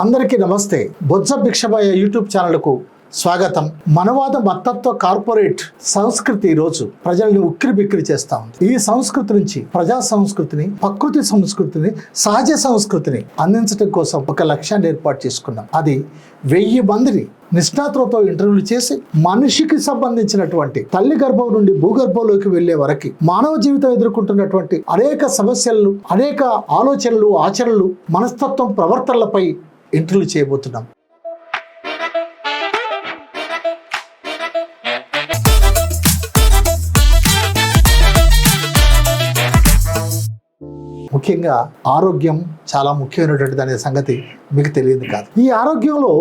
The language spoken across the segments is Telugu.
అందరికీ నమస్తే. బొత్స భిక్షమయ్య యూట్యూబ్ ఛానల్కు స్వాగతం. మనవాద మతత్వ కార్పొరేట్ సంస్కృతి ఈరోజు రోజు ప్రజల్ని ఉక్కిరి బిక్కిరి చేస్తా ఉంది. ఈ సంస్కృతి నుంచి ప్రజా సంస్కృతిని ప్రకృతి సంస్కృతిని సహజ సంస్కృతిని అందించడం కోసం ఒక లక్ష్యాన్ని ఏర్పాటు చేసుకున్నాం. అది వెయ్యి మందిని నిష్ణాతులతో ఇంటర్వ్యూలు చేసి మనిషికి సంబంధించినటువంటి తల్లి గర్భం నుండి భూగర్భంలోకి వెళ్ళే వరకు మానవ జీవితం ఎదుర్కొంటున్నటువంటి అనేక సమస్యలు అనేక ఆలోచనలు ఆచరణలు మనస్తత్వం ప్రవర్తనలపై ఇంటర్వ్యూ చేయబోతున్నాం. ముఖ్యంగా ఆరోగ్యం చాలా ముఖ్యమైనటువంటిది అనే సంగతి మీకు తెలియదు కాదు. ఈ ఆరోగ్యంలో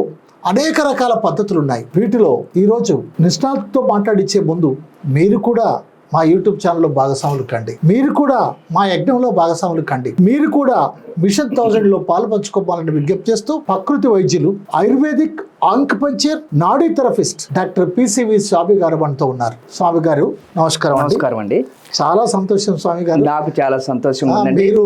అనేక రకాల పద్ధతులు ఉన్నాయి వీటిలో ఈరోజు నిష్ణాతులతో మాట్లాడించే ముందు మీరు కూడా మా యూట్యూబ్ ఛానల్లో భాగస్వాములు కండి. మీరు కూడా మా యజ్ఞంలో భాగస్వాములు కండి. మీరు కూడా మిషన్ థౌజండ్లో పాలు పంచుకోవాలని విజ్ఞప్తి చేస్తూ ప్రకృతి వైద్యులు ఆయుర్వేదిక్ ఆంక్పంచర్ నాడీ థెరపిస్ట్ డాక్టర్ పిసివి స్వామి గారు మనతో ఉన్నారు. స్వామి గారు నమస్కారం నమస్కారం అండి. చాలా సంతోషం స్వామి గారు. నాకు చాలా సంతోషం మీరు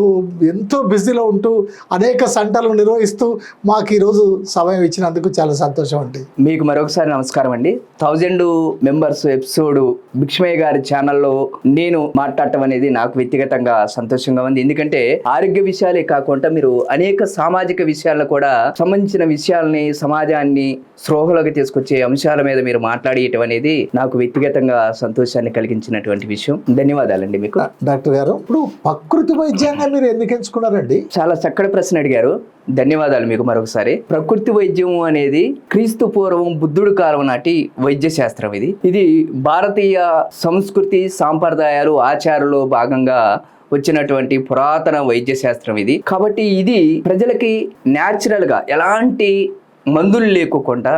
ఎంతో బిజీలో ఉంటూ అనేక సంటలు నిర్వహిస్తూ మాకు ఈరోజు సమయం ఇచ్చినందుకు చాలా సంతోషం అండి. మీకు మరొకసారి నమస్కారం అండి. థౌజండ్ మెంబర్స్ ఎపిసోడ్ భిక్షమయ్య గారి ఛానల్లో నేను మాట్లాడటం అనేది నాకు వ్యక్తిగతంగా సంతోషంగా ఉంది. ఎందుకంటే ఆరోగ్య విషయాలే కాకుండా మీరు అనేక సామాజిక విషయాలను కూడా సంబంధించిన విషయాల్ని సమాజాన్ని స్పృహలోకి తీసుకొచ్చే అంశాల మీద మీరు మాట్లాడేయటం అనేది నాకు వ్యక్తిగతంగా సంతోషాన్ని కలిగించినటువంటి విషయం. ధన్యవాదాలండి మీకు. డాక్టర్ గారు ఇప్పుడు ప్రకృతి వైద్యంగా మీరు ఎందుకు ఎంచుకున్నారండి? చాలా చక్కటి ప్రశ్న అడిగారు. ధన్యవాదాలు మీకు మరొకసారి. ప్రకృతి వైద్యం అనేది క్రీస్తు పూర్వం బుద్ధుడు కాలం నాటి వైద్య శాస్త్రం ఇది. ఇది భారతీయ సంస్కృతి సాంప్రదాయాలు ఆచారాల్లో భాగంగా వచ్చినటువంటి పురాతన వైద్య శాస్త్రం ఇది. కాబట్టి ఇది ప్రజలకి న్యాచురల్గా ఎలాంటి మందులు లేకోకుండా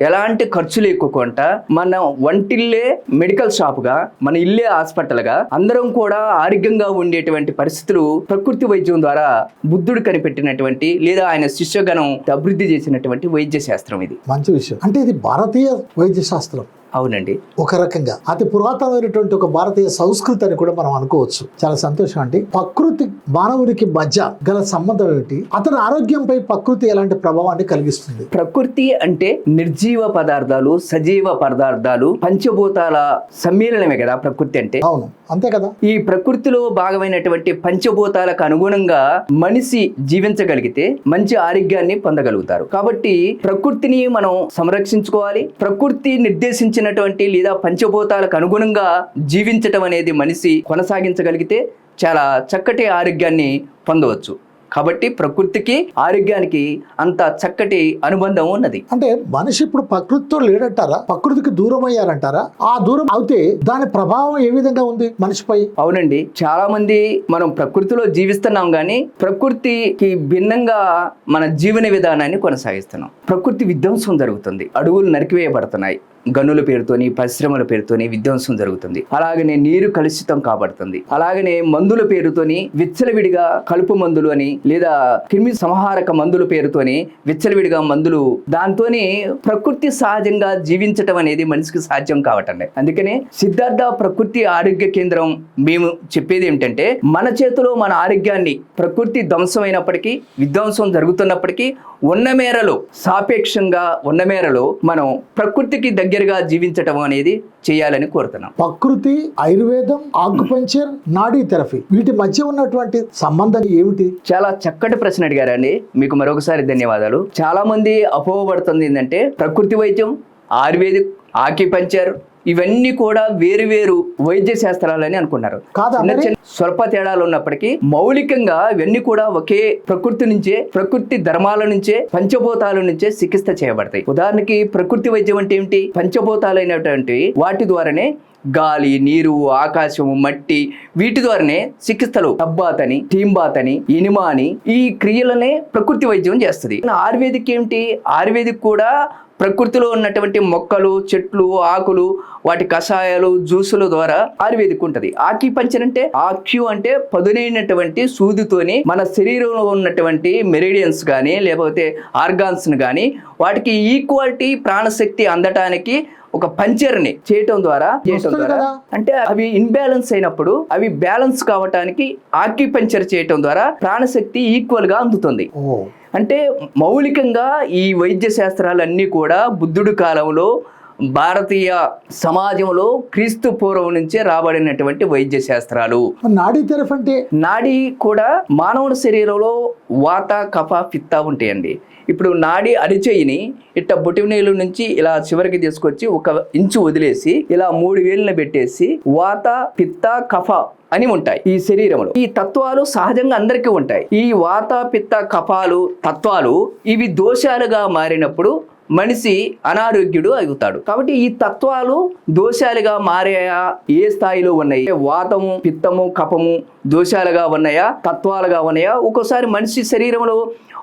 ఎలాంటి ఖర్చు లేకుండా మన వంటిల్లే మెడికల్ షాప్గా మన ఇల్లే హాస్పిటల్గా అందరం కూడా ఆరోగ్యంగా ఉండేటువంటి పరిస్థితులు ప్రకృతి వైద్యం ద్వారా బుద్ధుడు కనిపెట్టినటువంటి లేదా ఆయన శిష్యగణం అభివృద్ధి చేసినటువంటి వైద్య శాస్త్రం ఇది. మంచి విషయం. అంటే ఇది భారతీయ వైద్య శాస్త్రం. అవునండి. ఒక రకంగా. అతి పురాతనమైనటువంటి ఒక భారతీయ సంస్కృతి అని కూడా మనం అనుకోవచ్చు. చాలా సంతోషం అండి. ప్రకృతి మానవునికి మధ్య గల సంబంధం ఏమిటి? అతని ఆరోగ్యంపై ప్రకృతి ఎలాంటి ప్రభావాన్ని కలిగిస్తుంది? ప్రకృతి అంటే నిర్జీవ పదార్థాలు సజీవ పదార్థాలు పంచభూతాల సమ్మేళనమే కదా ప్రకృతి అంటే. అవును. అంతే కదా? ఈ ప్రకృతిలో భాగమైనటువంటి పంచభూతాలకు అనుగుణంగా మనిషి జీవించగలిగితే మంచి ఆరోగ్యాన్ని పొందగలుగుతారు. కాబట్టి ప్రకృతిని మనం సంరక్షించుకోవాలి. ప్రకృతి నిర్దేశించినటువంటి లేదా పంచభూతాలకు అనుగుణంగా జీవించటం అనేది మనిషి కొనసాగించగలిగితే చాలా చక్కటి ఆరోగ్యాన్ని పొందవచ్చు. కాబట్టి ప్రకృతికి ఆరోగ్యానికి అంత చక్కటి అనుబంధం ఉన్నది. అంటే మనిషి ఇప్పుడు ప్రకృతితో లేడంటారా? ప్రకృతికి దూరం అయ్యారంటారా ఆ దూరం అయితే దాని ప్రభావం ఏ విధంగా ఉంది మనిషిపై? అవునండి. చాలా మంది మనం ప్రకృతిలో జీవిస్తున్నాం కానీ ప్రకృతికి భిన్నంగా మన జీవన విధానాన్ని కొనసాగిస్తున్నాం. ప్రకృతి విధ్వంసం జరుగుతుంది. అడవులు నరికివేయబడుతున్నాయి. గనుల పేరుతోని పరిశ్రమల పేరుతోని విధ్వంసం జరుగుతుంది. అలాగనే నీరు కలుషితం కాబడుతుంది. అలాగనే మందుల పేరుతోని విచ్చలవిడిగా కలుపు మందులు అని లేదా క్రిమి సంహారక మందుల పేరుతోని విచ్చలవిడిగా మందులు దాంతోనే ప్రకృతి సహజంగా జీవించటం అనేది మనిషికి సాధ్యం కావటండి అందుకనే సిద్ధార్థ ప్రకృతి ఆరోగ్య కేంద్రం మేము చెప్పేది ఏమిటంటే మన చేతిలో మన ఆరోగ్యాన్ని ప్రకృతి ధ్వంసమైనప్పటికీ విధ్వంసం జరుగుతున్నప్పటికీ ఉన్న మేరలో సాపేక్షంగా ఉన్న మేరలో మనం ప్రకృతికి దగ్గరగా జీవించటం అనేది చేయాలని కోరుతున్నాం. ప్రకృతి ఆయుర్వేదం ఆకుపంచర్ నాడీ థెరపీ వీటి మధ్య ఉన్నటువంటి సంబంధం ఏమిటి? చాలా చక్కటి ప్రశ్న అడిగారండి. మీకు మరొకసారి ధన్యవాదాలు. చాలా మంది అపోహపడుతుంది ఏంటంటే ప్రకృతి వైద్యం ఆయుర్వేదిక్ ఆకిపంచర్ ఇవన్నీ కూడా వేరు వేరు వైద్య శాస్త్రాలని అనుకున్నారు. స్వల్ప తేడాలు ఉన్నప్పటికీ మౌలికంగా ఇవన్నీ కూడా ఒకే ప్రకృతి నుంచే ప్రకృతి ధర్మాల నుంచే పంచభూతాల నుంచే చికిత్స చేయబడతాయి. ఉదాహరణకి ప్రకృతి వైద్యం అంటే ఏమిటి? పంచభూతాలైనటువంటి వాటి ద్వారానే గాలి నీరు ఆకాశం మట్టి వీటి ద్వారానే చికిత్సలు. టబ్బాత్ అని టీంబాత్ అని ఇనిమా అని ఈ క్రియలనే ప్రకృతి వైద్యం చేస్తుంది. ఆయుర్వేదిక్ ఏమిటి ఆయుర్వేదిక్ కూడా ప్రకృతిలో ఉన్నటువంటి మొక్కలు చెట్లు ఆకులు వాటి కషాయాలు జ్యూసుల ద్వారా ఆయుర్వేదిక్ ఉంటుంది. ఆక్యుపంచర్ అంటే ఆక్యు అంటే పదునైనటువంటి సూదితోని మన శరీరంలో ఉన్నటువంటి మెరిడియన్స్ కానీ లేకపోతే ఆర్గాన్స్ కానీ వాటికి ఈక్వాలిటీ ప్రాణశక్తి అందటానికి ఒక పంచర్ని చేయటం ద్వారా చేయటం ద్వారా. అంటే అవి ఇన్బ్యాలెన్స్ అయినప్పుడు అవి బ్యాలెన్స్ కావటానికి ఆక్యుపంచర్ చేయటం ద్వారా ప్రాణశక్తి ఈక్వల్గా అందుతుంది అంటే మౌలికంగా ఈ వైద్య శాస్త్రాలన్నీ కూడా బుద్ధుడి కాలంలో భారతీయ సమాజంలో క్రీస్తు పూర్వం నుంచే రాబడినటువంటి వైద్య శాస్త్రాలు. నాడీ థెరపీ అంటే నాడి కూడా మానవుని శరీరంలో వాత కఫ పిత్త ఉంటాయండి. ఇప్పుడు నాడి అరిచేయిని ఇట్ట బొటినీళ్ళ నుంచి ఇలా చివరికి తీసుకొచ్చి ఒక ఇంచు వదిలేసి ఇలా మూడు వేలున పెట్టేసి వాత పిత్త కఫ అని ఉంటాయి ఈ శరీరంలో. ఈ తత్వాలు సహజంగా అందరికీ ఉంటాయి. ఈ వాత పిత్త కఫాలు తత్వాలు ఇవి దోషాలుగా మారినప్పుడు మనిషి అనారోగ్యుడు అవుతాడు. కాబట్టి ఈ తత్వాలు దోషాలుగా మారాయా? ఏ స్థాయిలో ఉన్నాయి? వాతము పిత్తము కపము దోషాలుగా ఉన్నాయా? తత్వాలుగా ఉన్నాయా? ఒక్కోసారి మనిషి శరీరంలో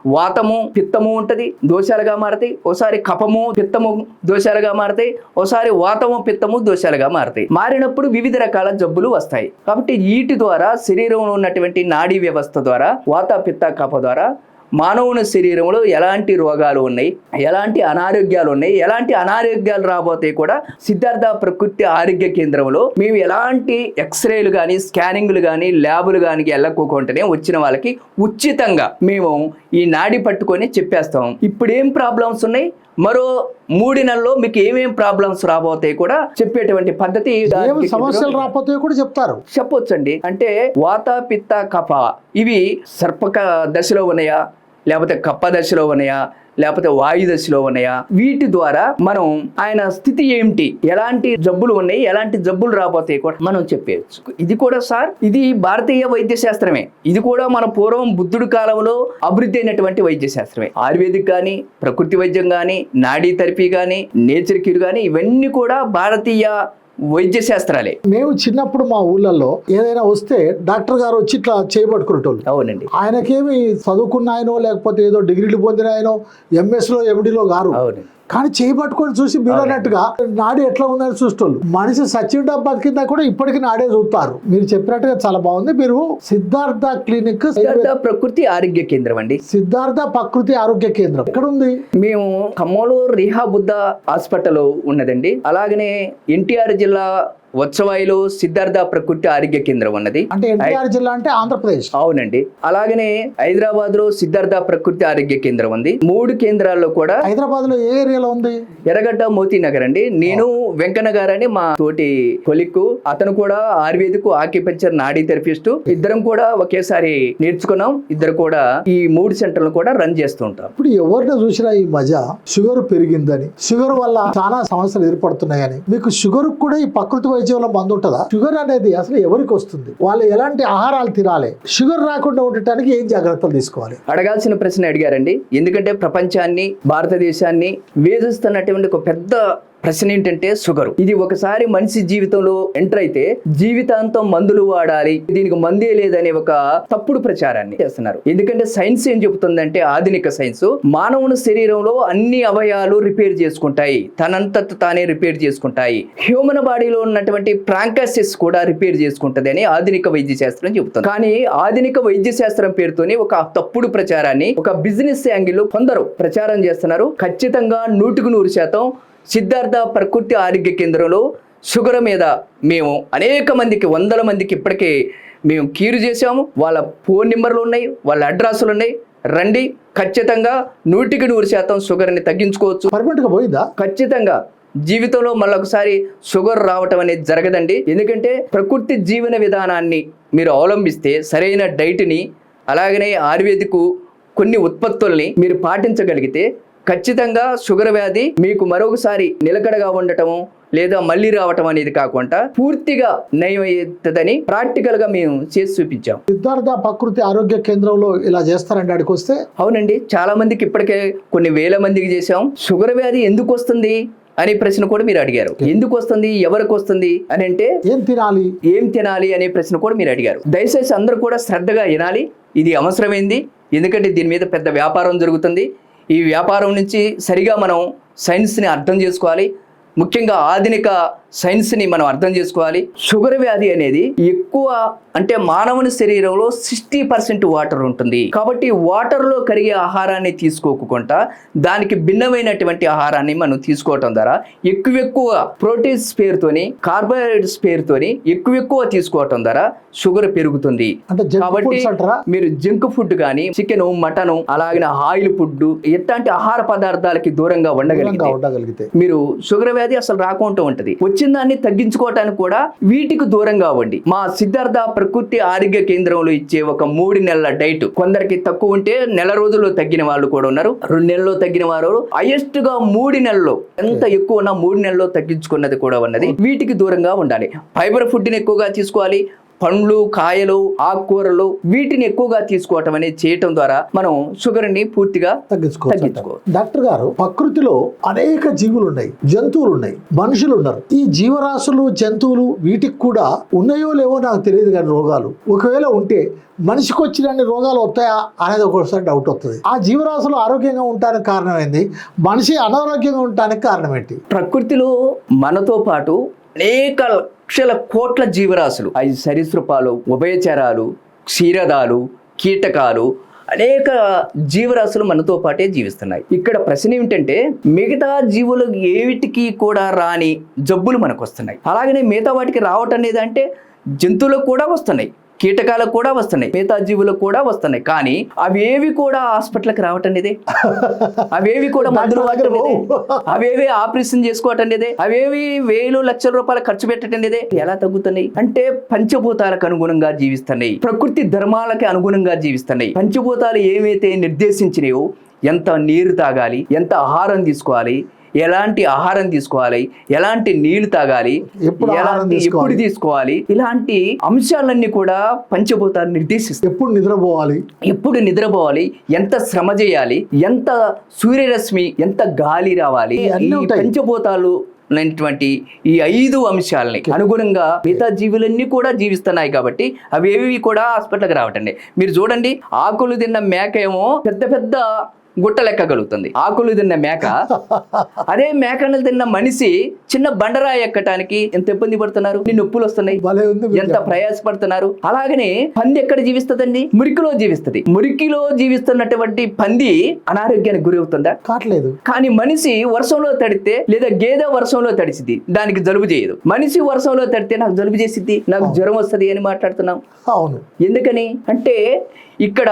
వాతము పిత్తము ఉంటుంది దోషాలుగా మారతాయి. ఒకసారి కపము పిత్తము దోషాలుగా మారతాయి. ఒకసారి వాతము పిత్తము దోషాలుగా మారతాయి. మారినప్పుడు వివిధ రకాల జబ్బులు వస్తాయి. కాబట్టి వీటి ద్వారా శరీరంలో ఉన్నటువంటి నాడీ వ్యవస్థ ద్వారా వాత పిత్త కప ద్వారా మానవుని శరీరంలో ఎలాంటి రోగాలు ఉన్నాయి? ఎలాంటి అనారోగ్యాలు ఉన్నాయి? ఎలాంటి అనారోగ్యాలు రాబోతాయి కూడా సిద్ధార్థ ప్రకృతి ఆరోగ్య కేంద్రంలో మేము ఎలాంటి ఎక్స్రేలు కానీ స్కానింగ్లు కానీ ల్యాబులు కానీ వెళ్ళకోకుండానే వచ్చిన వాళ్ళకి ఉచితంగా మేము ఈ నాడి పట్టుకొని చెప్పేస్తాం. ఇప్పుడు ఏం ప్రాబ్లమ్స్ ఉన్నాయి? మరో మూడు నెలల్లో మీకు ఏమేం ప్రాబ్లమ్స్ రాబోతాయి కూడా చెప్పేటువంటి పద్ధతి సమస్యలు రాకపోతే కూడా చెప్తారు. చెప్పొచ్చండి. అంటే వాత పిత్త కఫ ఇవి సర్పక దశలో ఉన్నాయా? లేకపోతే కప్ప దశలో ఉన్నాయా? లేకపోతే వాయు దశలో ఉన్నాయా? వీటి ద్వారా మనం ఆయన స్థితి ఏమిటి? ఎలాంటి జబ్బులు ఉన్నాయి? ఎలాంటి జబ్బులు రాబోతాయి కూడా మనం చెప్పేయచ్చు. ఇది కూడా సార్ ఇది భారతీయ వైద్య శాస్త్రమే. ఇది కూడా మన పూర్వం బుద్ధుడి కాలంలో అభివృద్ధి అయినటువంటి వైద్య శాస్త్రమే. ఆయుర్వేదిక్ కానీ ప్రకృతి వైద్యం కానీ నాడీ థెరపీ కానీ నేచర్ క్యూర్ కానీ ఇవన్నీ కూడా భారతీయ వైద్య శాస్త్రాలే మేము చిన్నప్పుడు మా ఊళ్ళల్లో ఏదైనా వస్తే డాక్టర్ గారు వచ్చి ఇట్లా చేయబట్టుకునేటోళ్ళు అవునండి. ఆయనకేమి చదువుకున్న ఆయనో లేకపోతే ఏదో డిగ్రీలు పొందిన ఆయనో ఎంఎస్లో ఎండిలో గారు. కానీ చేయి పట్టుకొని చూసి మీరు అన్నట్టుగా నాడి ఎట్లా ఉందని చూసేటోళ్ళు. మనిషి సచిన్ బతికిందా కూడా ఇప్పటికీ నాడే చూస్తారు. మీరు చెప్పినట్టుగా చాలా బాగుంది. మీరు సిద్ధార్థ క్లినిక్ సిద్ధార్థ ప్రకృతి ఆరోగ్య కేంద్రం అండి. సిద్ధార్థ ప్రకృతి ఆరోగ్య కేంద్రం. ఎక్కడ ఉంది మేము ఖమ్మంలో రీహా బుద్ధ హాస్పిటల్ ఉన్నదండి. అలాగనే ఎన్టీఆర్ జిల్లా ఉత్సవాయిలో సిద్ధార్థ ప్రకృతి ఆరోగ్య కేంద్రం ఉన్నది అంటే ఎన్టీఆర్ జిల్లా అంటే ఆంధ్రప్రదేశ్. అవునండి. అలాగనే హైదరాబాద్లో సిద్ధార్థ ప్రకృతి ఆరోగ్య కేంద్రం ఉంది. మూడు కేంద్రాల్లో కూడా హైదరాబాద్లో ఏ ఏరియాలో ఉంది? ఎర్రగడ్డ మోతీ నగర్ అండి. నేను వెంకన్న గారు అని మా తోటి కొలిక్కు అతను కూడా ఆయుర్వేదిక్ ఆక్యుపెంచర్ నాడీ థెరపిస్ట్. ఇద్దరం కూడా ఒకేసారి నేర్చుకున్నాం. ఇద్దరు కూడా ఈ మూడు సెంటర్లు కూడా రన్ చేస్తూ ఉంటాం. ఇప్పుడు ఎవరిని చూసినా ఈ మధ్య షుగర్ పెరిగిందని షుగర్ వల్ల చాలా సమస్యలు ఏర్పడుతున్నాయని మీకు షుగర్ కూడా ఈ ప్రకృతి వైద్యంలో మందు ఉంటుందా? షుగర్ అనేది అసలు ఎవరికి వస్తుంది? వాళ్ళు ఎలాంటి ఆహారాలు తినాలి? షుగర్ రాకుండా ఉండటానికి ఏం జాగ్రత్తలు తీసుకోవాలి? అడగాల్సిన ప్రశ్న అడిగారండి. ఎందుకంటే ప్రపంచాన్ని భారతదేశాన్ని వేధిస్తున్నటువంటి ఒక పెద్ద ప్రశ్న ఏంటంటే షుగర్. ఇది ఒకసారి మనిషి జీవితంలో ఎంటర్ అయితే జీవితాంతం మందులు వాడాలి దీనికి మందే లేదనే ఒక తప్పుడు ప్రచారాన్ని చేస్తున్నారు. ఎందుకంటే సైన్స్ ఏం చెబుతుందంటే ఆధునిక సైన్స్ మానవుని శరీరంలో అన్ని అవయాలు రిపేర్ చేసుకుంటాయి తనంత తానే రిపేర్ చేసుకుంటాయి. హ్యూమన్ బాడీలో ఉన్నటువంటి ప్రాంకాసిస్ కూడా రిపేర్ చేసుకుంటది అని ఆధునిక వైద్య శాస్త్రం చెబుతుంది. కానీ ఆధునిక వైద్య శాస్త్రం పేరుతోని ఒక తప్పుడు ప్రచారాన్ని ఒక బిజినెస్ యాంగిల్లో కొందరు ప్రచారం చేస్తున్నారు. ఖచ్చితంగా నూటికి నూరు శాతం సిద్ధార్థ ప్రకృతి ఆరోగ్య కేంద్రంలో షుగర్ మీద మేము అనేక మందికి వందల మందికి ఇప్పటికే మేము కీరు చేసాము వాళ్ళ ఫోన్ నెంబర్లు ఉన్నాయి వాళ్ళ అడ్రస్లు ఉన్నాయి. రండి ఖచ్చితంగా నూటికి నూరు శాతం షుగర్ని తగ్గించుకోవచ్చు. పర్మనెంట్గా పోయిందా? ఖచ్చితంగా. జీవితంలో మళ్ళొకసారి షుగర్ రావటం అనేది జరగదండి. ఎందుకంటే ప్రకృతి జీవన విధానాన్ని మీరు అవలంబిస్తే సరైన డైట్ని అలాగనే ఆయుర్వేదిక్ కొన్ని ఉత్పత్తుల్ని మీరు పాటించగలిగితే ఖచ్చితంగా షుగర్ వ్యాధి మీకు మరొకసారి నిలకడగా ఉండటము లేదా మళ్ళీ రావటం అనేది కాకుండా పూర్తిగా నయం అవుతుందని ప్రాక్టికల్గా మేము చేసి చూపించాం. సిద్ధార్థ ప్రకృతి ఆరోగ్య కేంద్రంలో ఇలా చేస్తారండి ఆడికి వస్తే? అవునండి. చాలా మందికి ఇప్పటికే కొన్ని వేల మందికి చేశాం. షుగర్ వ్యాధి ఎందుకు వస్తుంది అనే ప్రశ్న కూడా మీరు అడిగారు. ఎందుకు వస్తుంది? ఎవరికి వస్తుంది? అని అంటే ఏం తినాలి? ఏం తినాలి అనే ప్రశ్న కూడా మీరు అడిగారు. దయచేసి అందరూ కూడా శ్రద్ధగా వినాలి. ఇది అవసరమైంది. ఎందుకంటే దీని మీద పెద్ద వ్యాపారం జరుగుతుంది. ఈ వ్యాపారం నుంచి సరిగా మనం సైన్స్ని అర్థం చేసుకోవాలి. ముఖ్యంగా ఆధునిక సైన్స్ని మనం అర్థం చేసుకోవాలి. షుగర్ వ్యాధి అనేది ఎక్కువ అంటే మానవుని శరీరంలో సిక్స్టీ పర్సెంట్ వాటర్ ఉంటుంది. కాబట్టి వాటర్లో కరిగే ఆహారాన్ని తీసుకోకుండా దానికి భిన్నమైనటువంటి ఆహారాన్ని మనం తీసుకోవటం ద్వారా ఎక్కువ ఎక్కువ ప్రోటీన్స్ పేరుతోని కార్బోహైడ్రేట్స్ పేరుతోని ఎక్కువ ఎక్కువ తీసుకోవటం ద్వారా షుగర్ పెరుగుతుంది. కాబట్టి మీరు జంక్ ఫుడ్ కానీ చికెన్ మటన్ అలాగే ఆయిల్ ఫుడ్ ఇట్లాంటి ఆహార పదార్థాలకి దూరంగా ఉండగలిగితే మీరు షుగర్ వ్యాధి అసలు రాకుండా ఉంటది. వచ్చిన దాన్ని తగ్గించుకోవటానికి కూడా వీటికి దూరంగా అవ్వండి మా సిద్ధార్థ ప్రకృతి ఆరోగ్య కేంద్రంలో ఇచ్చే ఒక మూడు నెలల డైట్ కొందరికి తక్కువ ఉంటే నెల రోజుల్లో తగ్గిన వాళ్ళు కూడా ఉన్నారు. రెండు నెలల్లో తగ్గిన వారు హైయెస్ట్గా మూడు నెలల్లో ఎంత ఎక్కువ ఉన్నా మూడు నెలల్లో తగ్గించుకున్నది కూడా ఉన్నది. వీటికి దూరంగా ఉండాలి. ఫైబర్ ఫుడ్ని ఎక్కువగా తీసుకోవాలి. పండ్లు కాయలు ఆకుకూరలు వీటిని ఎక్కువగా తీసుకోవటం అనేది చేయటం ద్వారా మనం షుగర్ని పూర్తిగా తగ్గించుకో. డాక్టర్ గారు ప్రకృతిలో అనేక జీవులు ఉన్నాయి జంతువులు ఉన్నాయి మనుషులు ఉన్నారు. ఈ జీవరాశులు జంతువులు వీటికి కూడా ఉన్నాయో లేవో నాకు తెలియదు కానీ రోగాలు. ఒకవేళ ఉంటే మనిషికి వచ్చిన రోగాలు వస్తాయా అనేది ఒక్కొక్కసారి డౌట్ వస్తుంది. ఆ జీవరాశులు ఆరోగ్యంగా ఉండటానికి కారణం ఏంది? మనిషి అనారోగ్యంగా ఉండటానికి కారణం ఏంటి? ప్రకృతిలో మనతో పాటు అనేక లక్షల కోట్ల జీవరాశులు. అవి సరీసృపాలు ఉభయచరాలు క్షీరదాలు కీటకాలు అనేక జీవరాశులు మనతో పాటే జీవిస్తున్నాయి. ఇక్కడ ప్రశ్న ఏమిటంటే మిగతా జీవులు ఏవిటికి కూడా రాని జబ్బులు మనకు వస్తున్నాయి అలాగనే మిగతా వాటికి రావటం అనేది అంటే జంతువులకు కూడా వస్తున్నాయి. కీటకాలకు కూడా వస్తున్నాయి మిగతా జీవులకు కూడా వస్తున్నాయి. కానీ అవేవి కూడా హాస్పిటల్కి రావటం అనేది అవేవి కూడా మందులు వాడటం లేదే. అవేవి ఆపరేషన్ చేసుకోవటం లేదే అవేవి వేలు లక్షల రూపాయలు ఖర్చు పెట్టడం లేదే ఎలా తగ్గుతున్నాయి? అంటే పంచభూతాలకు అనుగుణంగా జీవిస్తున్నాయి. ప్రకృతి ధర్మాలకి అనుగుణంగా జీవిస్తున్నాయి. పంచభూతాలు ఏవైతే నిర్దేశించినాయో ఎంత నీరు తాగాలి ఎంత ఆహారం తీసుకోవాలి ఎలాంటి ఆహారం తీసుకోవాలి? ఎలాంటి నీళ్ళు తాగాలి? ఎలాంటి ఎప్పుడు తీసుకోవాలి? ఇలాంటి అంశాలన్నీ కూడా పంచభూతాలు నిర్దేశిస్తాయి. ఎప్పుడు నిద్రపోవాలి? ఎప్పుడు నిద్రపోవాలి? ఎంత శ్రమ చేయాలి? ఎంత సూర్యరశ్మి ఎంత గాలి రావాలి. పంచభూతాలు అనేటువంటి ఈ ఐదు అంశాలని అనుగుణంగా మిగతా జీవులన్నీ కూడా జీవిస్తున్నాయి కాబట్టి అవి ఏవి కూడా హాస్పిటల్కి రావటండి మీరు చూడండి ఆకులు తిన్న మేక ఏమో పెద్ద పెద్ద గుట్ట లెక్కగలుగుతుంది. ఆకులు తిన్న మేక అదే మేకను తిన్న మనిషి చిన్న బండరాయి ఎక్కటానికి ఎంత ఇబ్బంది పడుతున్నారు? నొప్పులు వస్తున్నాయి? ఎంత ప్రయాసపడుతున్నారు? అలాగనే పంది ఎక్కడ జీవిస్తుందండి? మురికిలో జీవిస్తుంది. మురికిలో జీవిస్తున్నటువంటి పంది అనారోగ్యానికి గురి అవుతుందా? కావట్లేదు కానీ మనిషి వర్షంలో తడితే లేదా గేదె వర్షంలో తడిసిద్ది దానికి జలుబు చేయదు. మనిషి వర్షంలో తడితే నాకు జలుబు చేసిద్ది నాకు జ్వరం వస్తుంది అని మాట్లాడుతున్నాం. అవును. ఎందుకని? అంటే ఇక్కడ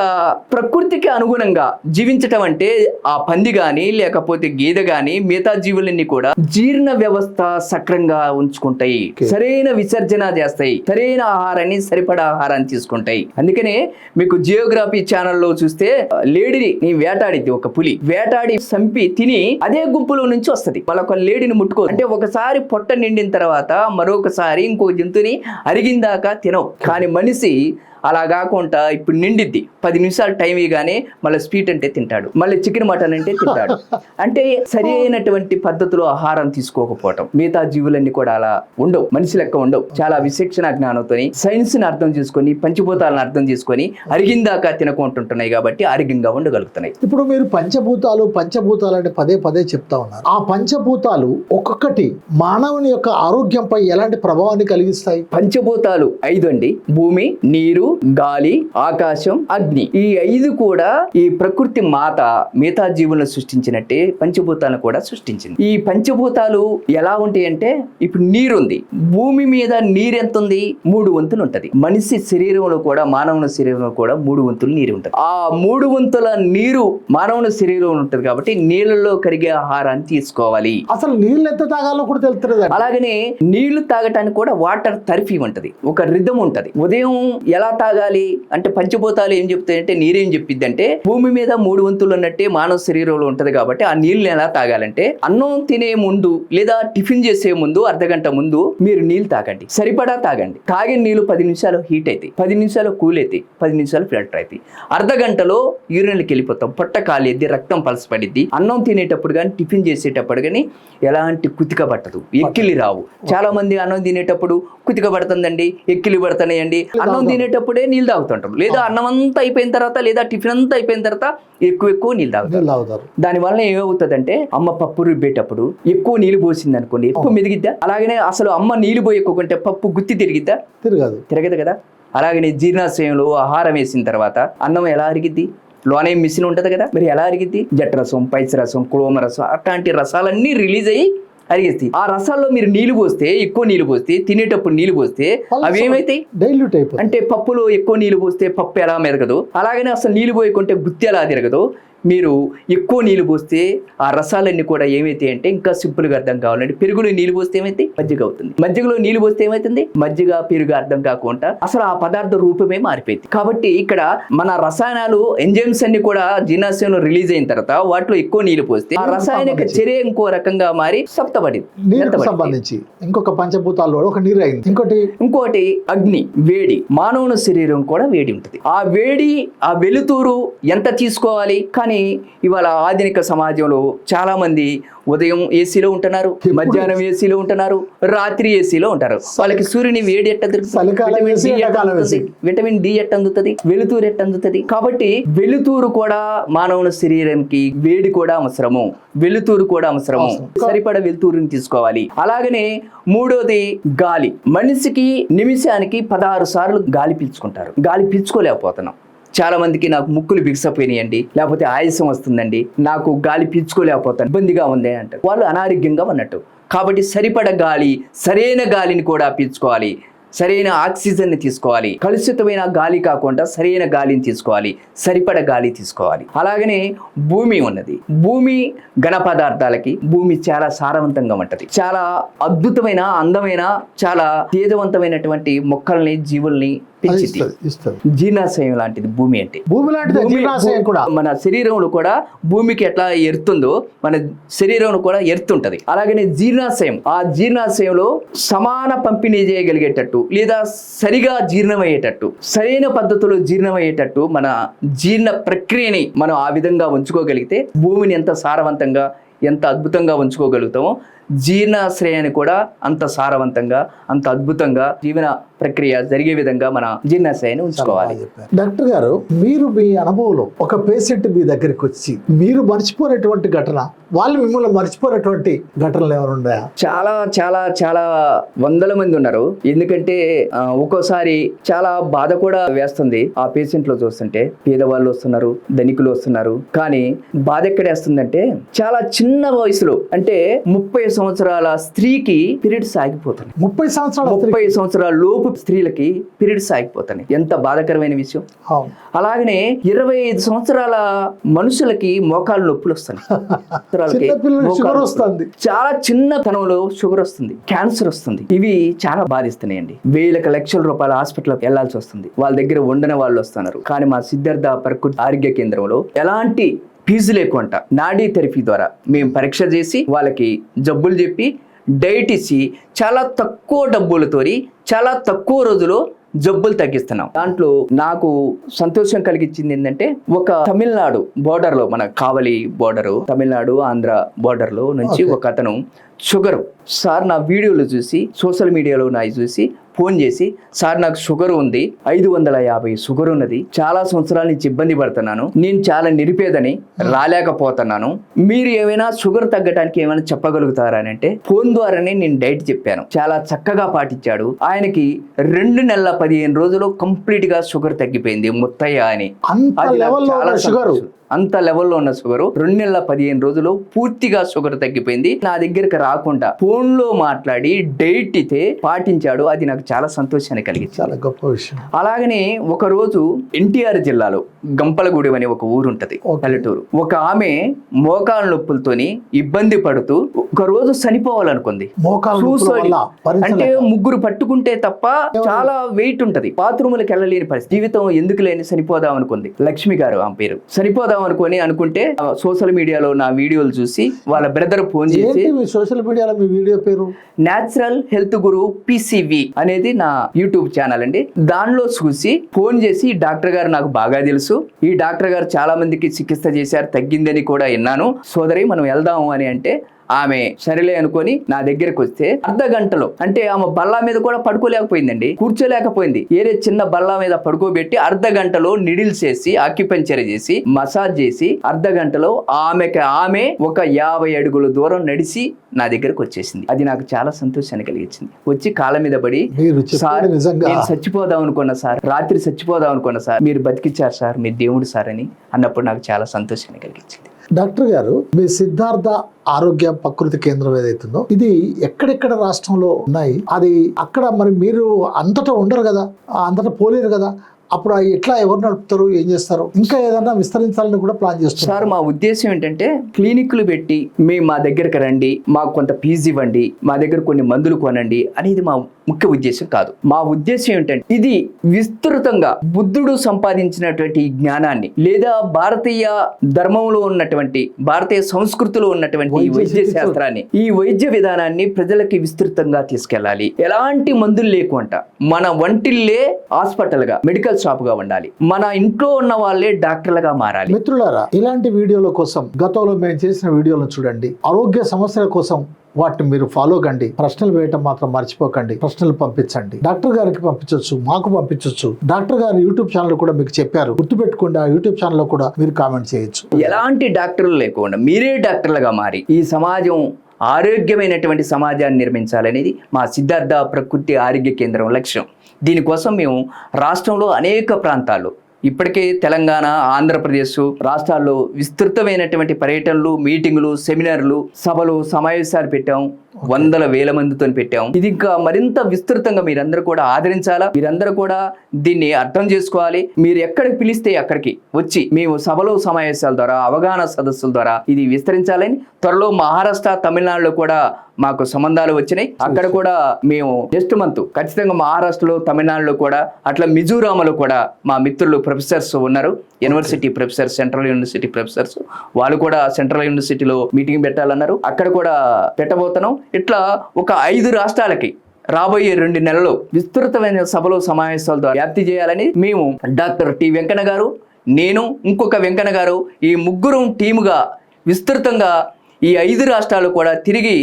ప్రకృతికి అనుగుణంగా జీవించటం అంటే ఆ పంది గాని లేకపోతే గేదె గాని మిగతా జీవులన్నీ కూడా జీర్ణ వ్యవస్థ సక్రంగా ఉంచుకుంటాయి. సరైన విసర్జన చేస్తాయి. సరైన ఆహారాన్ని సరిపడా ఆహారాన్ని తీసుకుంటాయి. అందుకనే మీకు జియోగ్రఫీ ఛానల్లో చూస్తే లేడిని నీ వేటాడిద్ది ఒక పులి. వేటాడి సంపి తిని అదే గుంపులో నుంచి వస్తది. మళ్ళొక లేడిని ముట్టుకో. అంటే ఒకసారి పొట్ట నిండిన తర్వాత మరొకసారి ఇంకో జంతువుని అరిగిందాకా తినవు. కానీ మనిషి అలా కాకుండా ఇప్పుడు నిండిద్ది. పది నిమిషాలు టైం ఇవ్వగానే మళ్ళీ స్వీట్ అంటే తింటాడు. మళ్ళీ చికెన్ మటన్ అంటే తింటాడు. అంటే సరి అయినటువంటి పద్ధతిలో ఆహారం తీసుకోకపోవటం. మిగతా జీవులన్నీ కూడా అలా ఉండవు. మనిషి లెక్క ఉండవు. చాలా విశిక్షణ జ్ఞానంతో సైన్స్ని అర్థం చేసుకొని పంచభూతాలను అర్థం చేసుకొని అరిగిందాకా తినకుంటుంటున్నాయి కాబట్టి ఆరోగ్యంగా ఉండగలుగుతున్నాయి. ఇప్పుడు మీరు పంచభూతాలు పంచభూతాలు అంటే పదే పదే చెప్తా ఉన్నారు. ఆ పంచభూతాలు ఒక్కొక్కటి మానవుని యొక్క ఆరోగ్యంపై ఎలాంటి ప్రభావాన్ని కలిగిస్తాయి? పంచభూతాలు ఐదు అండి. భూమి నీరు గాలి ఆకాశం అగ్ని ఈ ఐదు కూడా ఈ ప్రకృతి మాత మిగతా జీవులను సృష్టించినట్టే పంచభూతాలను కూడా సృష్టించింది. ఈ పంచభూతాలు ఎలా ఉంటాయి అంటే ఇప్పుడు నీరు ఉంది భూమి మీద నీరు ఎంత ఉంది మూడు వంతులు ఉంటది. మనిషి శరీరంలో కూడా మానవుని శరీరంలో కూడా మూడు వంతులు నీరు ఉంటది. ఆ మూడు వంతుల నీరు మానవుని శరీరంలో ఉంటది కాబట్టి నీళ్ళలో కరిగే ఆహారాన్ని తీసుకోవాలి. అసలు నీళ్ళు ఎంత తాగాలో కూడా తెలుస్తుంది అలాగనే నీళ్ళు తాగటానికి కూడా వాటర్ థెరపీ ఉంటది. ఒక రిధం ఉంటది. ఉదయం ఎలా తాగాలి అంటే పంచభూతాలు ఏం చెప్తాయంటే నీరేం చెప్పిద్ది అంటే భూమి మీద మూడు వంతులు ఉన్నట్టే మానవ శరీరంలో ఉంటది కాబట్టి ఆ నీళ్ళు ఎలా తాగాలంటే అన్నం తినే ముందు లేదా టిఫిన్ చేసే ముందు అర్ధ గంట ముందు మీరు నీళ్ళు తాగండి. సరిపడా తాగండి. తాగిన నీళ్ళు పది నిమిషాలు హీట్ అవుతాయి పది నిమిషాలు కూల్ అవుతాయి పది నిమిషాలు ఫిల్టర్ అవుతాయి అర్ధ గంటలో యూరిన్కి వెళ్ళిపోతాం. పొట్ట కాలేద్ది రక్తం పలసపడిద్ది అన్నం తినేటప్పుడు కానీ టిఫిన్ చేసేటప్పుడు కానీ ఎలాంటి కుతిక పట్టదు. ఎక్కిలి రావు. చాలా మంది అన్నం తినేటప్పుడు కుతిక పడుతుందండి ఎక్కిలి పడుతున్నాయండి. అన్నం తినేటప్పుడే నీళ్ళు తాగుతుంటాం. లేదా అన్నం అంతా అయిపోయిన తర్వాత లేదా టిఫిన్ అంతా అయిపోయిన తర్వాత ఎక్కువ ఎక్కువ నీళ్ళు తాగుతాం నీళ్ళు తాగుతారు. దాని వల్ల ఏమవుతుందంటే అమ్మ పప్పు రుబ్బేటప్పుడు ఎక్కువ నీళ్ళు పోసింది అనుకోండి ఎక్కువ మెదిగిద్దా? అలాగనే అసలు అమ్మ నీళ్ళు పోయకుంటే పప్పు గుత్తి తిరిగిద్దా? తిరగదు. తిరగదు కదా? అలాగనే జీర్ణాశయంలో ఆహారం వేసిన తర్వాత అన్నం ఎలా అరిగిద్ది? లోనే మిషన్ ఉంటుంది కదా? మరి ఎలా అరిగిద్ది? జఠరసం పైచరసం కులోమరసం అట్లాంటి రసాలన్నీ రిలీజ్ అయ్యి అరిగేస్తాయి ఆ రసాల్లో మీరు నీళ్ళు పోస్తే ఎక్కువ నీళ్ళు పోస్తే తినేటప్పుడు నీళ్ళు పోస్తే అవి ఏమైతాయి? డైల్యూట్ అయిపోతుంది అంటే పప్పులో ఎక్కువ నీళ్ళు పోస్తే పప్పు ఎలా మెరగదు? అలాగనే అసలు నీళ్ళు పోయకుంటే గుత్తి ఎలా తిరగదు? మీరు ఎక్కువ నీళ్ళు పోస్తే ఆ రసాలన్నీ కూడా ఏమైతాయి అంటే ఇంకా సింపుల్గా అర్థం కావాలంటే పెరుగులో నీళ్ళు పోస్తే ఏమైతే మజ్జిగ అవుతుంది. మజ్జిగలో నీళ్ళు పోస్తే ఏమైతుంది? మజ్జిగ పెరుగు అర్థం కాకుండా అసలు ఆ పదార్థ రూపమే మారిపోయింది. కాబట్టి ఇక్కడ మన రసాయనాలు ఎంజైమ్స్ అన్ని కూడా జీర్ణాశయంలో రిలీజ్ అయిన తర్వాత వాటిలో ఎక్కువ నీళ్ళు పోస్తే ఆ రసాయనిక చర్య ఇంకో రకంగా మారి సప్తపడింది? సంబంధించి. ఇంకొక పంచభూతాల్లో ఒక నీరు అయింది. ఇంకోటి? ఇంకోటి అగ్ని వేడి. మానవుని శరీరం కూడా వేడి ఉంటుంది. ఆ వేడి ఆ వెలుతురు ఎంత తీసుకోవాలి? కానీ ఇవాళ ఆధునిక సమాజంలో చాలా మంది ఉదయం ఏసీలో ఉంటున్నారు మధ్యాహ్నం ఏసీలో ఉంటున్నారు రాత్రి ఏసీలో ఉంటారు. వాళ్ళకి సూర్యుని వేడి ఎట్ట విటమిన్ డి ఎట్ట అందుతుంది? వెలుతురు ఎట్ట అందుతుంది? కాబట్టి వెలుతురు కూడా మానవుని శరీరంకి వేడి కూడా అవసరము. వెలుతురు కూడా అవసరము. అవసరం. సరిపడ వెలుతురుని తీసుకోవాలి. అలాగనే మూడోది గాలి. మనిషికి నిమిషానికి పదహారు సార్లు గాలి పీల్చుకుంటారు. గాలి పీల్చుకోలేకపోతున్నాం. చాలా మందికి నాకు ముక్కులు బిగిసపోయినాయండి. లేకపోతే ఆయాసం వస్తుందండి. నాకు గాలి పీల్చుకోలేకపోతాను. ఇబ్బందిగా ఉంది అంటారు వాళ్ళు అనారోగ్యంగా ఉన్నట్టు. కాబట్టి సరిపడ గాలి సరైన గాలిని కూడా పీల్చుకోవాలి. సరైన ఆక్సిజన్ని తీసుకోవాలి. కలుషితమైన గాలి కాకుండా సరైన గాలిని తీసుకోవాలి. సరిపడ గాలి తీసుకోవాలి. అలాగనే భూమి ఉన్నది. భూమి ఘన పదార్థాలకి భూమి చాలా సారవంతంగా ఉంటది. చాలా అద్భుతమైన అందమైన చాలా తేజవంతమైనటువంటి మొక్కల్ని జీవుల్ని ఇస్తుంది జీర్ణాశయం లాంటిది భూమి అంటే. భూమి లాంటిది జీర్ణాశయం కూడా. మన శరీరంలో కూడా భూమికి ఎట్లా ఎరుతుందో మన శరీరంలో కూడా ఎరుతుంటది. అలాగనే జీర్ణాశయం ఆ జీర్ణాశయంలో సమాన పంపిణీ చేయగలిగేటట్టు లేదా సరిగా జీర్ణమయ్యేటట్టు సరైన పద్ధతిలో జీర్ణమయ్యేటట్టు మన జీర్ణ ప్రక్రియని మనం ఆ విధంగా ఉంచుకోగలిగితే భూమిని ఎంత సారవంతంగా ఎంత అద్భుతంగా ఉంచుకోగలుగుతామో జీర్ణాశ్రయాన్ని కూడా అంత సారవంతంగా అంత అద్భుతంగా జీవన ప్రక్రియ జరిగే విధంగా మన జీర్ణాశయాన్ని ఉంచుకోవాలి. డాక్టర్ గారు మీరు మీ అనుభవంలో ఒక పేషెంట్ మీ దగ్గరికి వచ్చి మీరు మర్చిపోయినటువంటి ఘటన వాళ్ళు మిమ్మల్ని మర్చిపోయినటువంటి ఘటనలు ఎవరు ఉన్నాయా? చాలా చాలా చాలా వందల మంది ఉన్నారు. ఎందుకంటే ఒక్కోసారి చాలా బాధ కూడా వేస్తుంది. ఆ పేషెంట్లో చూస్తుంటే పేదవాళ్ళు వస్తున్నారు ధనికులు వస్తున్నారు. కానీ బాధ ఎక్కడేస్తుందంటే చాలా చిన్న వయసులో అంటే ముప్పై సంవత్సరాల స్త్రీకి పీరియడ్స్ ఆగిపోతున్నాయి. ముప్పై సంవత్సరాల ముప్పై సంవత్సరాల లోపు స్త్రీలకి పీరియడ్స్ ఆగిపోతున్నాయి. ఎంత బాధాకరమైన విషయం. అలాగనే ఇరవై ఐదు సంవత్సరాల మనుషులకి మోకాలు నొప్పులు వస్తున్నాయి. చాలా చిన్న తనంలో షుగర్ వస్తుంది. క్యాన్సర్ వస్తుంది. ఇవి చాలా బాధిస్తున్నాయండి. వేలకు లక్షల రూపాయల హాస్పిటల్కి వెళ్ళాల్సి వస్తుంది. వాళ్ళ దగ్గర ఉండని వాళ్ళు వస్తున్నారు. కానీ మా సిద్ధార్థ ప్రకృతి ఆరోగ్య కేంద్రంలో ఎలాంటి ఫీజు లేకుండా నాడీ థెరపీ ద్వారా మేము పరీక్ష చేసి వాళ్ళకి జబ్బులు చెప్పి డైట్ ఇచ్చి చాలా తక్కువ డబ్బులతోని చాలా తక్కువ రోజులో జబ్బులు తగ్గిస్తున్నాం దాంట్లో నాకు సంతోషం కలిగించింది ఏంటంటే ఒక తమిళనాడు border లో మన కావలి బోర్డర్ తమిళనాడు ఆంధ్ర border లో నుంచి. ఒక అతను షుగర్. సార్ నా వీడియోలు చూసి సోషల్ మీడియాలో నా చూసి ఫోన్ చేసి సార్ నాకు షుగర్ ఉంది ఐదు వందల యాభై షుగర్ ఉన్నది చాలా సంవత్సరాల నుంచి ఇబ్బంది పడుతున్నాను నేను చాలా నిరుపేదని రాలేకపోతున్నాను. మీరు ఏమైనా షుగర్ తగ్గడానికి ఏమైనా చెప్పగలుగుతారా? అని అంటే ఫోన్ ద్వారానే నేను డైట్ చెప్పాను. చాలా చక్కగా పాటించాడు. ఆయనకి రెండు నెలల పదిహేను రోజులు కంప్లీట్గా షుగర్ తగ్గిపోయింది ముత్తయ్య అని. చాలా. అంత లెవెల్లో ఉన్న షుగర్ రెండు నెలల పదిహేను రోజులు పూర్తిగా షుగర్ తగ్గిపోయింది. నా దగ్గరికి రాకుండా ఫోన్లో మాట్లాడి డైట్ అయితే పాటించాడు. అది నాకు చాలా సంతోషాన్ని కలిగించింది. చాలా గొప్ప విషయం. అలాగనే ఒక రోజు ఎన్టీఆర్ జిల్లాలో గంపలగూడెం అనే ఒక ఊరు ఉంటది. పల్లెటూరు. ఒక ఆమె మోకాళ్ళ నొప్పులతోని ఇబ్బంది పడుతూ ఒక రోజు చనిపోవాలనుకుంది మోకాలు అంటే. ముగ్గురు పట్టుకుంటే తప్ప చాలా వెయిట్ ఉంటది. బాత్రూములకు వెళ్ళలేని పరిస్థితి. జీవితం ఎందుకు లేని చనిపోదాం అనుకుంది. లక్ష్మి గారు ఆమె పేరు. చనిపోదాం అనుకొని అనుకుంటే సోషల్ మీడియాలో నా వీడియోలు చూసి వాళ్ళ బ్రదర్ ఫోన్ చేసి సోషల్ మీడియాలో మీ వీడియో పేరు? న్యాచురల్ హెల్త్ గురు పిసివి అనేది నా యూట్యూబ్ ఛానల్ అండి. దానిలో చూసి ఫోన్ చేసి "ఈ డాక్టర్ గారు నాకు బాగా తెలుసు. ఈ డాక్టర్ గారు చాలా మందికి చికిత్స చేశారు తగ్గిందని కూడా విన్నాను. సోదరి మనం వెళ్దాము అని అంటే ఆమె సరేలే అనుకొని నా దగ్గరకు వస్తే అర్ధ గంటలో అంటే ఆమె బల్ల మీద కూడా పడుకోలేకపోయిందండి కూర్చోలేకపోయింది. ఏరే చిన్న బల్ల మీద పడుకోబెట్టి అర్ధ గంటలో నిడిల్స్ చేసి ఆక్యుపెంచర్ చేసి మసాజ్ చేసి అర్ధ గంటలో ఆమెకి ఆమె ఒక యాభై అడుగుల దూరం నడిచి నా దగ్గరకు వచ్చేసింది. అది నాకు చాలా సంతోషాన్ని కలిగించింది. వచ్చి కాళ్ళ మీద పడి సార్ నేను చచ్చిపోదాం అనుకున్నా సార్ రాత్రి చచ్చిపోదాం అనుకున్నా సార్ మీరు బతికిచ్చారు సార్ మీ దేవుడు సార్ అని అన్నప్పుడు నాకు చాలా సంతోషాన్ని కలిగించింది. డాక్టర్ గారు మీ సిద్ధార్థ ఆరోగ్య ప్రకృతి కేంద్రం ఏదైతుందో ఇది ఎక్కడెక్కడ రాష్ట్రంలో ఉన్నాయి? అది అక్కడ మరి మీరు అంతటా ఉండరు కదా? అంతటా పోలేరు కదా? అప్పుడు ఎట్లా ఎవరు నడుపుతారు ఏం చేస్తారు? ఇంకా ఏదన్నా విస్తరించాలని కూడా ప్లాన్ చేస్తున్నారు. సార్ మా ఉద్దేశం ఏంటంటే క్లినిక్లు పెట్టి మేము మా దగ్గరకు రండి మాకు కొంత ఫీజు ఇవ్వండి మా దగ్గర కొన్ని మందులు కొనండి అనేది మా ముఖ్య ఉద్దేశం కాదు. మా ఉద్దేశం ఏంటంటే ఇది విస్తృతంగా బుద్ధుడు సంపాదించినటువంటి జ్ఞానాన్ని లేదా భారతీయ ధర్మంలో ఉన్నటువంటి భారతీయ సంస్కృతిలో ఉన్నటువంటి ఈ వైద్య. శాస్త్రాన్ని ఈ వైద్య విధానాన్ని ప్రజలకి విస్తృతంగా తీసుకెళ్ళాలి. ఎలాంటి మందులు లేకుండా మన వంటిల్లే హాస్పిటల్గా మెడికల్ షాప్గా ఉండాలి. మన ఇంట్లో ఉన్న వాళ్ళే డాక్టర్లుగా మారాలి. మిత్రులారా ఇలాంటి వీడియోల కోసం గతంలో మేము చేసిన వీడియోలను చూడండి. ఆరోగ్య సమస్యల కోసం వాటిని మీరు ఫాలో కండి. ప్రశ్నలు వేయటం మాత్రం మర్చిపోకండి. ప్రశ్నలు పంపించండి. డాక్టర్ గారికి పంపించవచ్చు మాకు పంపించవచ్చు డాక్టర్ గారి యూట్యూబ్ ఛానల్ కూడా మీకు చెప్పారు. గుర్తుపెట్టుకోండి ఆ యూట్యూబ్ ఛానల్ కూడా మీరు కామెంట్ చేయొచ్చు. ఎలాంటి డాక్టర్లు లేకుండా మీరే డాక్టర్లుగా మారి ఈ సమాజం ఆరోగ్యమైనటువంటి సమాజాన్ని నిర్మించాలనేది మా సిద్ధార్థ ప్రకృతి ఆరోగ్య కేంద్రం లక్ష్యం. దీనికోసం మేము రాష్ట్రంలో అనేక ప్రాంతాల్లో ఇప్పటికే తెలంగాణ ఆంధ్రప్రదేశ్ రాష్ట్రాల్లో విస్తృతమైనటువంటి పర్యటనలు మీటింగులు సెమినార్లు సభలు సమావేశాలు పెట్టాం. వందల వేల మందితో పెట్టాం. ఇది ఇంకా మరింత విస్తృతంగా మీరందరూ కూడా ఆదరించాలా? మీరందరూ కూడా దీన్ని అర్థం చేసుకోవాలి. మీరు ఎక్కడికి పిలిస్తే అక్కడికి వచ్చి మేము సభలో సమావేశాల ద్వారా అవగాహన సదస్సుల ద్వారా ఇది విస్తరించాలని త్వరలో మహారాష్ట్ర తమిళనాడులో కూడా మాకు సంబంధాలు వచ్చినాయి. అక్కడ కూడా మేము నెక్స్ట్ మంత్ ఖచ్చితంగా మహారాష్ట్రలో తమిళనాడులో కూడా అట్లా మిజోరాంలో కూడా మా మిత్రులు ప్రొఫెసర్స్ ఉన్నారు. University professors central university professors. వాళ్ళు కూడా సెంట్రల్ యూనివర్సిటీలో మీటింగ్ పెట్టాలన్నారు. అక్కడ కూడా పెట్టబోతున్నాం. ఇట్లా ఒక ఐదు రాష్ట్రాలకి రాబోయే రెండు నెలల్లో విస్తృతమైన సభలో సమావేశాల ద్వారా వ్యాప్తి చేయాలని మేము డాక్టర్ టి వెంకన్న గారు నేను ఇంకొక వెంకన్న గారు ఈ ముగ్గురు టీముగా విస్తృతంగా ఈ ఐదు రాష్ట్రాలు కూడా తిరిగి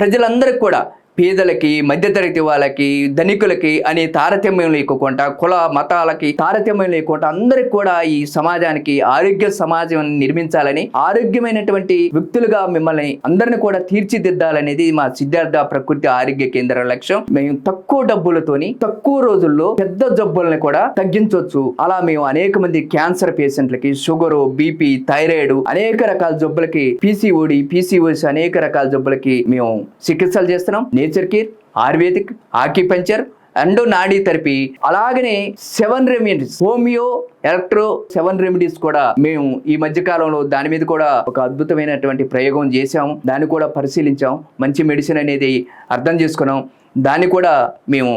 ప్రజలందరికీ కూడా పేదలకి మధ్యతరగతి వాళ్ళకి ధనికులకి అనే తారతమ్యం లేకుండా కుల మతాలకి తారతమ్యం లేకుండా అందరికి కూడా ఈ సమాజానికి ఆరోగ్య సమాజం నిర్మించాలని ఆరోగ్యమైనటువంటి వ్యక్తులుగా మిమ్మల్ని అందరిని కూడా తీర్చిదిద్దాలనేది మా సిద్ధార్థ ప్రకృతి ఆరోగ్య కేంద్రం లక్ష్యం. మేము తక్కువ డబ్బులతోని తక్కువ రోజుల్లో పెద్ద జబ్బుల్ని కూడా తగ్గించవచ్చు అలా మేము అనేక మంది క్యాన్సర్ పేషెంట్లకి షుగర్ బీపీ థైరాయిడ్ అనేక రకాల జబ్బులకి పీసీఓడి పీసీఓసి అనేక రకాల జబ్బులకి మేము చికిత్సలు చేస్తున్నాం. Nature care ayurvedic acupuncture and nadi therapy. అలాగనే seven remedies homeo electro seven remedies కూడా మేము ఈ మధ్య కాలంలో దాని మీద కూడా ఒక అద్భుతమైనటువంటి ప్రయోగం చేశాము. దాన్ని కూడా పరిశీలించాం మంచి మెడిసిన్ అనేది అర్థం చేసుకున్నాం దాన్ని కూడా మేము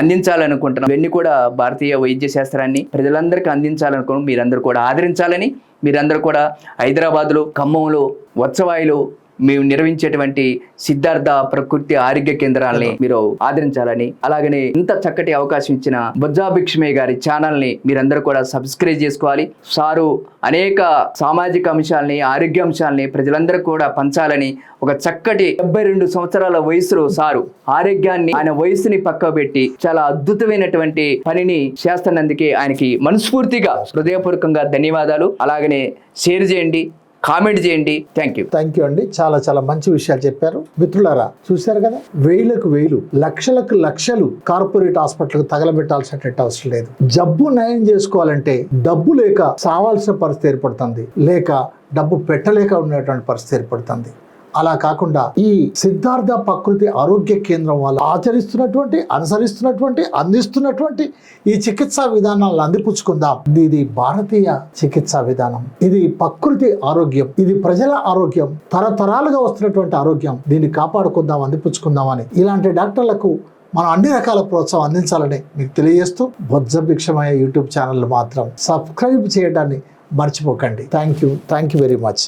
అందించాలనుకుంటున్నాం ఇవన్నీ కూడా భారతీయ వైద్య శాస్త్రాన్ని ప్రజలందరికీ అందించాలనుకున్నాం మీరందరూ కూడా ఆదరించాలని మీరందరూ కూడా హైదరాబాద్లో ఖమ్మంలో వత్సవాయిలో మేము నిర్వహించేటువంటి సిద్ధార్థ ప్రకృతి ఆరోగ్య కేంద్రాలని మీరు ఆదరించాలని అలాగనే ఇంత చక్కటి అవకాశం ఇచ్చిన బొజ్జా భిక్షమే గారి ఛానల్ని మీరందరూ కూడా సబ్స్క్రైబ్ చేసుకోవాలి. సారు అనేక సామాజిక అంశాలని ఆరోగ్య అంశాలని ప్రజలందరూ కూడా పంచాలని ఒక చక్కటి డెబ్బై రెండు సంవత్సరాల వయసులో సారు ఆరోగ్యాన్ని ఆయన వయసుని పక్క పెట్టి చాలా అద్భుతమైనటువంటి పనిని చేస్తున్నందుకే ఆయనకి మనస్ఫూర్తిగా హృదయపూర్వకంగా ధన్యవాదాలు. అలాగనే షేర్ చేయండి. కామెంట్ చేయండి. థ్యాంక్ యూ థ్యాంక్ యూ అండి. చాలా చాలా మంచి విషయాలు చెప్పారు. మిత్రులారా చూశారు కదా? వేలకు వేలు లక్షలకు లక్షలు కార్పొరేట్ హాస్పిటల్కి తగలబెట్టాల్సినటువంటి అవసరం లేదు. జబ్బు నయం చేసుకోవాలంటే డబ్బు లేక సావాల్సిన పరిస్థితి ఏర్పడుతుంది. లేక డబ్బు పెట్టలేక ఉన్నటువంటి పరిస్థితి ఏర్పడుతుంది. అలా కాకుండా ఈ సిద్ధార్థ ప్రకృతి ఆరోగ్య కేంద్రం వాళ్ళు ఆచరిస్తున్నటువంటి అనుసరిస్తున్నటువంటి అందిస్తున్నటువంటి ఈ చికిత్సా విధానాలను అందిపుచ్చుకుందాం. ఇది- ఇది భారతీయ చికిత్సా విధానం. ఇది ప్రకృతి ఆరోగ్యం. ఇది ప్రజల ఆరోగ్యం. తరతరాలుగా వస్తున్నటువంటి ఆరోగ్యం. దీన్ని కాపాడుకుందాం అందిపుచ్చుకుందామని ఇలాంటి డాక్టర్లకు మనం అన్ని రకాల ప్రోత్సాహం అందించాలని మీకు తెలియజేస్తూ బొజ్జ భిక్షమయ్య యూట్యూబ్ ఛానల్ మాత్రం సబ్స్క్రైబ్ చేయడాన్ని మర్చిపోకండి. Thank you. Thank you very much.